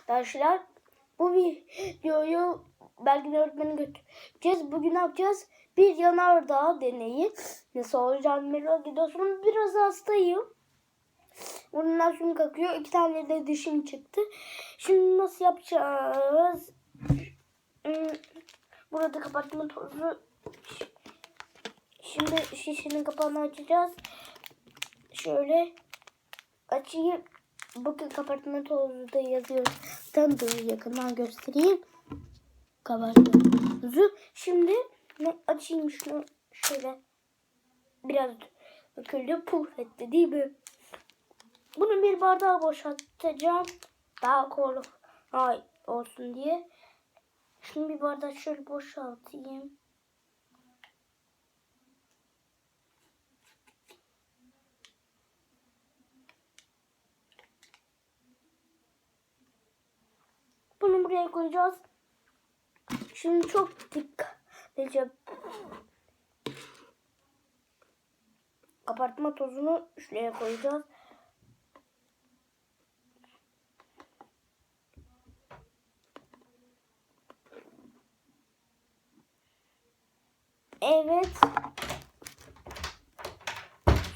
arkadaşlar. Bu videoyu belki de öğretmeni götüreceğiz. Bugün ne yapacağız? Bir yanardağ deneyi. Nasıl olacağını merak ediyorsun. Biraz hastayım. Burnumdan suyum kakıyor. İki tane de dişim çıktı. Şimdi nasıl yapacağız? Hmm, Burada kapatma tozu. Şimdi şişenin kapağını açacağız. Şöyle açayım. Bakın kabartma tozu da yazıyor. Tam dur yakından göstereyim. Kabartma tozu. Şimdi açayım şunu şöyle. Biraz döküldü. Puf etti değil mi? Bunu bir bardağa boşaltacağım. Daha kolay olsun diye. Şimdi bir bardak şöyle boşaltayım. Bunu buraya koyacağız. Şimdi çok dikkatlice kabartma tozunu şuraya koyacağız. Evet.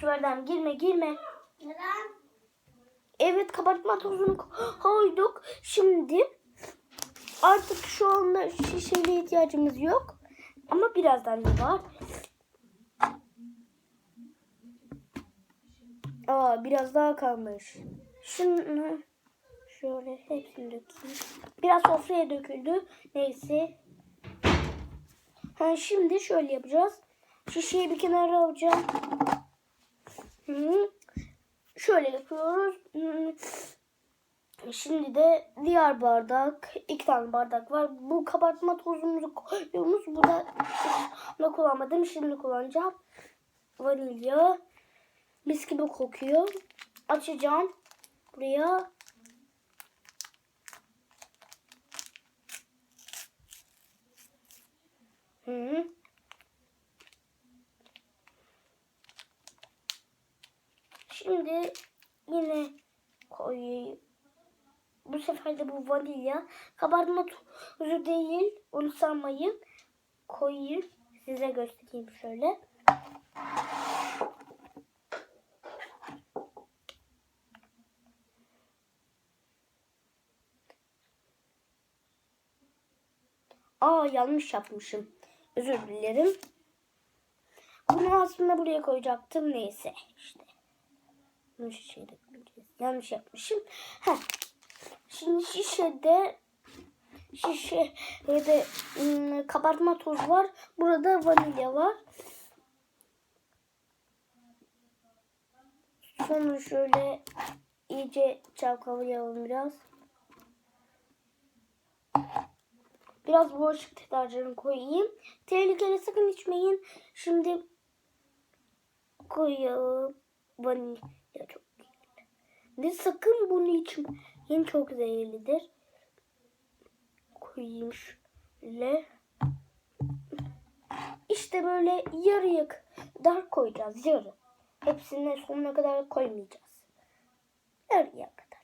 Şuradan girme girme. Neden? Evet kabartma tozunu koyduk. Şimdi artık şu anda şişeye ihtiyacımız yok. Ama birazdan da var. Aa biraz daha kalmış. Şunu şöyle hepsini dökeyim. Biraz sofraya döküldü. Neyse. Ha, şimdi şöyle yapacağız. Şişeyi bir kenara alacağım. Hı. Şöyle yapıyoruz. Hı. Şimdi de diğer bardak. iki tane bardak var. Bu kabartma tozumuzu koyuyoruz. Bu da bunu kullanmadım. Şimdi kullanacağım. Vanilya. Mis gibi kokuyor. Açacağım. Buraya. Hı. Şimdi yine koyayım. Bu sefer de bu vanilya. Kabartma tozu değil. Onu sanmayın. Koyayım. Size göstereyim şöyle. Aa yanlış yapmışım. Özür dilerim. Bunu aslında buraya koyacaktım. Neyse işte. Yanlış yapmışım. Heh. Şimdi şişede şişede ım, kabartma toz var. Burada vanilya var. Sonra şöyle iyice çalkalayalım biraz. Biraz bulaşık deterjanı koyayım. Tehlikeli sakın içmeyin. Şimdi koyalım. Vanilya çok iyi. Ve sakın bunu içmeyin. Çok zehirlidir. Koyayım şöyle. İşte böyle yarıya kadar koyacağız. Yarı. Hepsini sonuna kadar koymayacağız. Yarıya kadar.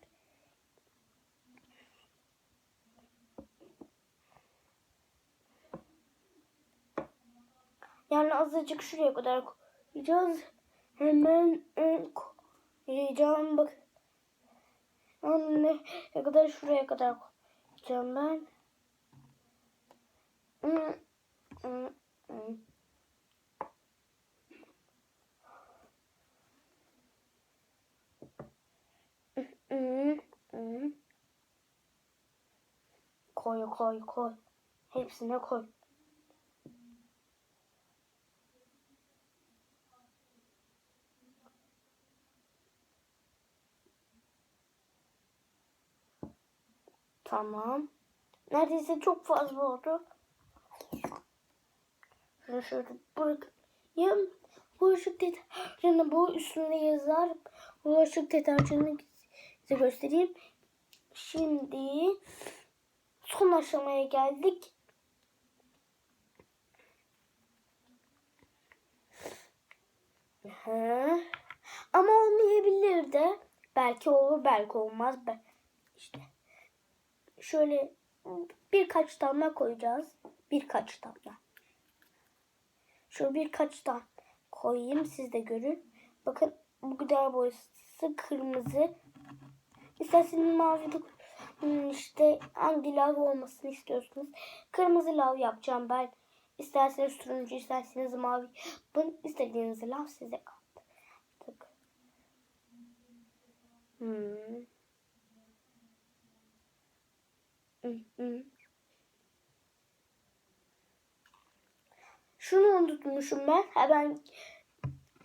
Yani azıcık şuraya kadar koyacağız. Hemen koyacağım. Bak. Anne ne kadar şuraya kadar koyacağım ben. Koy koy koy. Hepsine koy. Tamam. Neredeyse çok fazla oldu. Şunu şöyle bırakayım. Bulaşık deterjanı bu üstünde yazar. Bulaşık deterjanını size göstereyim. Şimdi son aşamaya geldik. Hı. Ama olmayabilir de. Belki olur belki olmaz. İşte. Şöyle birkaç damla koyacağız. Birkaç damla. Şöyle birkaç tane koyayım siz de görün. Bakın bu gıda boyası kırmızı. İsterseniz mavi de işte hangi lav olmasını istiyorsunuz. Kırmızı lav yapacağım ben. İsterseniz turuncu, isterseniz mavi. Yapın. istediğiniz lav size kaldı. Hmm. Hmm, hmm. Şunu unutmuşum ben. Hemen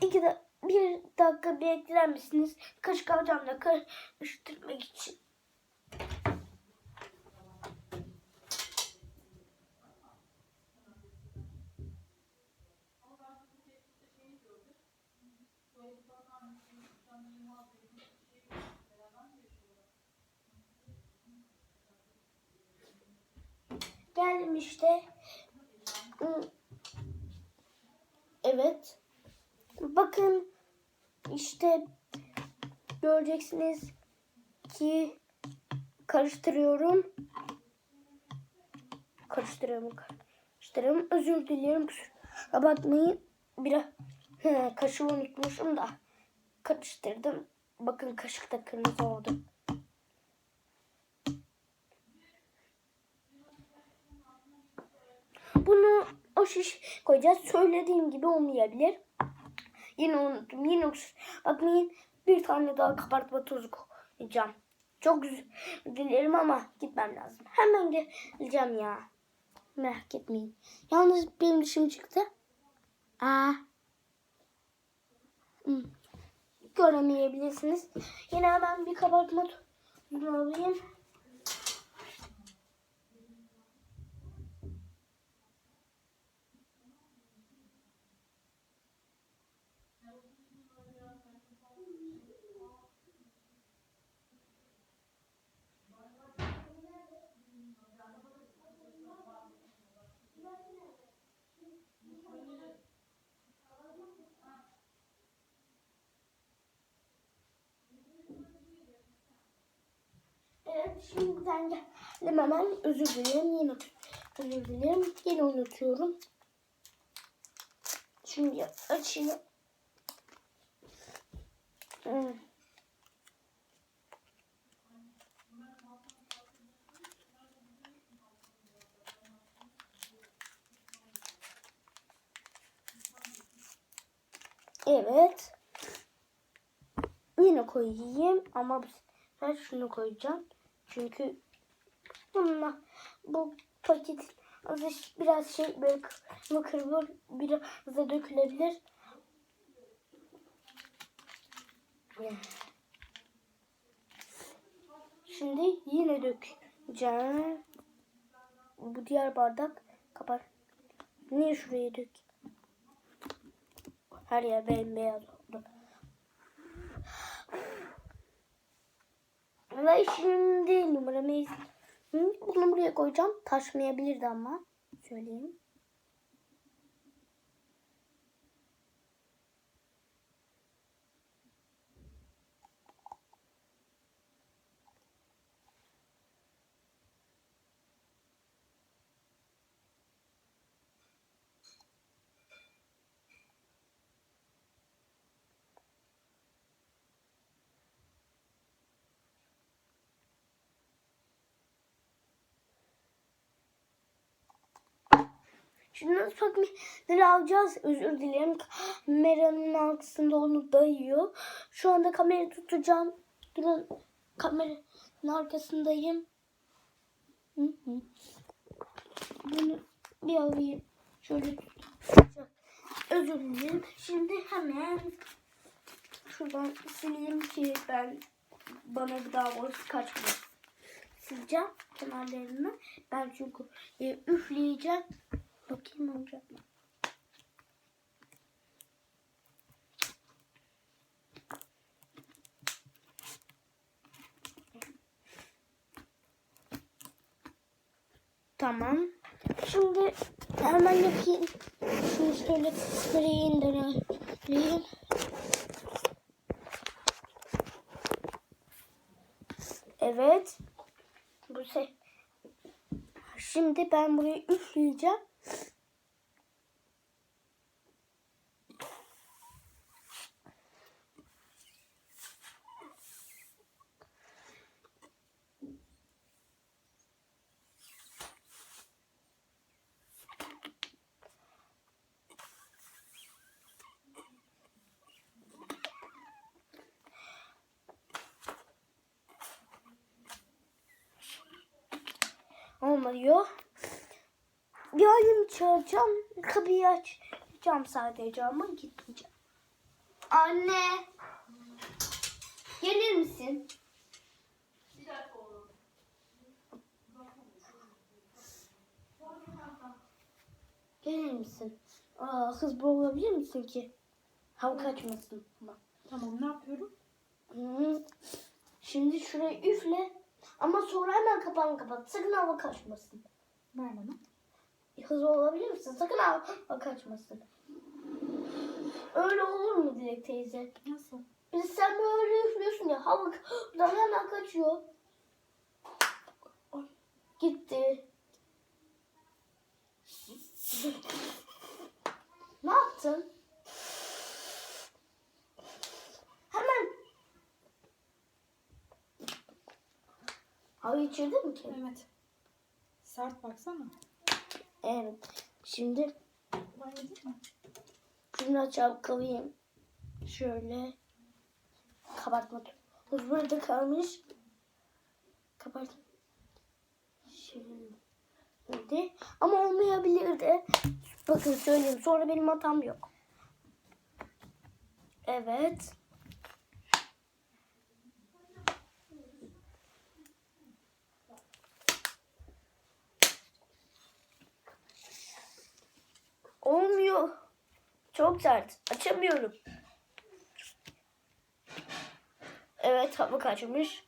iki da bir dakika bekler misiniz? Kaşık alacağım da karıştırmak için. Geldim işte. Hmm. Evet. Bakın işte göreceksiniz ki karıştırıyorum. Karıştırıyorum. Karıştırıyorum. Özür dilerim. Kusura bakmayın. Biraz he, kaşığı unutmuşum da karıştırdım. Bakın kaşık da kırmızı oldu. Bunu o şiş koyacağız. Söylediğim gibi olmayabilir. Yine unuttum. Yine. Bakmayın bir tane daha kabartma tozu koyacağım. Çok dilerim ama gitmem lazım. Hemen geleceğim ya. Merak etmeyin. Yalnız benim dişim çıktı. Aa. Hmm. Göremeyebilirsiniz. Yine hemen bir kabartma tozu alayım. Evet şimdiden geldim hemen özür dilerim yine özür dilerim yine unutuyorum. Şimdi açayım. Hmm. Evet. Yine koyayım ama sefer şunu koyacağım. Çünkü bununla bu paket biraz şey böyle kırma biraz da dökülebilir. Şimdi yine dökeceğim. Bu diğer bardak kapat. Niye şuraya dök? Her yer bembeyaz oldu. Ve şimdi numaramı bunu buraya koyacağım. Taşmayabilirdi ama. Söyleyeyim. Şimdi nasıl paketleri alacağız? Özür dilerim. Kameranın arkasında onu dayıyor. Şu anda kamerayı tutacağım. Durun. Kameranın arkasındayım. Hı hı. Bunu bir alayım. Şöyle tutacağım. Özür dilerim. Şimdi hemen şuradan sileyim ki ben bana bir daha boş kaçmasın. Sileceğim kenarlarını. Ben çünkü e, üfleyeceğim. Bakayım olacak? Tamam. Şimdi hemen yapayım. Şunu şöyle nereye indireyim. Evet. Bu se Şimdi ben burayı üfleyeceğim. Olmuyor. Bir annemi çağıracağım. Kapıyı açacağım sadece ama gitmeyeceğim. Anne. Gelir misin? Gelir misin? Aa, hızlı olabilir misin ki? Hava kaçmasın. Ama. Tamam ne yapıyorum? Şimdi şurayı üfle. Ama sonra hemen kapağını kapat. Sakın hava kaçmasın. Ver bana. Hızlı olabilir misin? Sakın hava kaçmasın. Öyle olur mu Dilek teyze? Nasıl? Biz sen böyle üflüyorsun ya hava buradan hemen kaçıyor. Gitti. ne yaptın? Hemen. Mi ki? Evet. Sert baksana. Evet. Şimdi şunu çalkalayayım. Şöyle. Kabartma. Hız burada kalmış. Kabartma. Şimdi. Ama olmayabilirdi. Bakın söyleyeyim. Sonra benim hatam yok. Evet. Olmuyor. Çok sert. Açamıyorum. Evet hava kaçmış.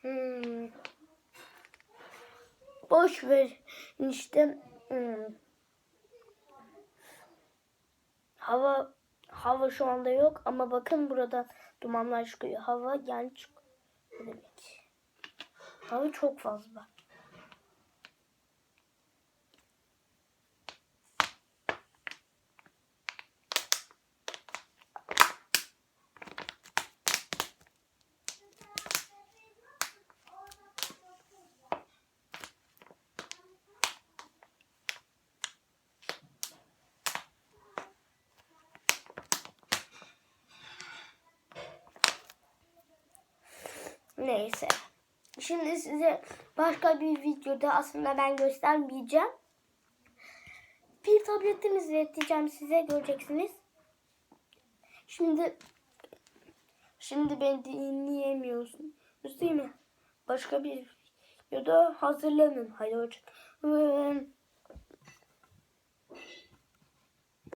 Hmm. Boş ver işte. Hmm. Hava hava şu anda yok ama bakın burada dumanlar çıkıyor. Hava yani çık. Demek? Hava çok fazla. Neyse. Şimdi size başka bir videoda aslında ben göstermeyeceğim. Bir tabletimi izleteceğim size göreceksiniz. Şimdi şimdi beni dinleyemiyorsun. Değil mi? Başka bir videoda hazırlanın. Hadi hoşçakalın.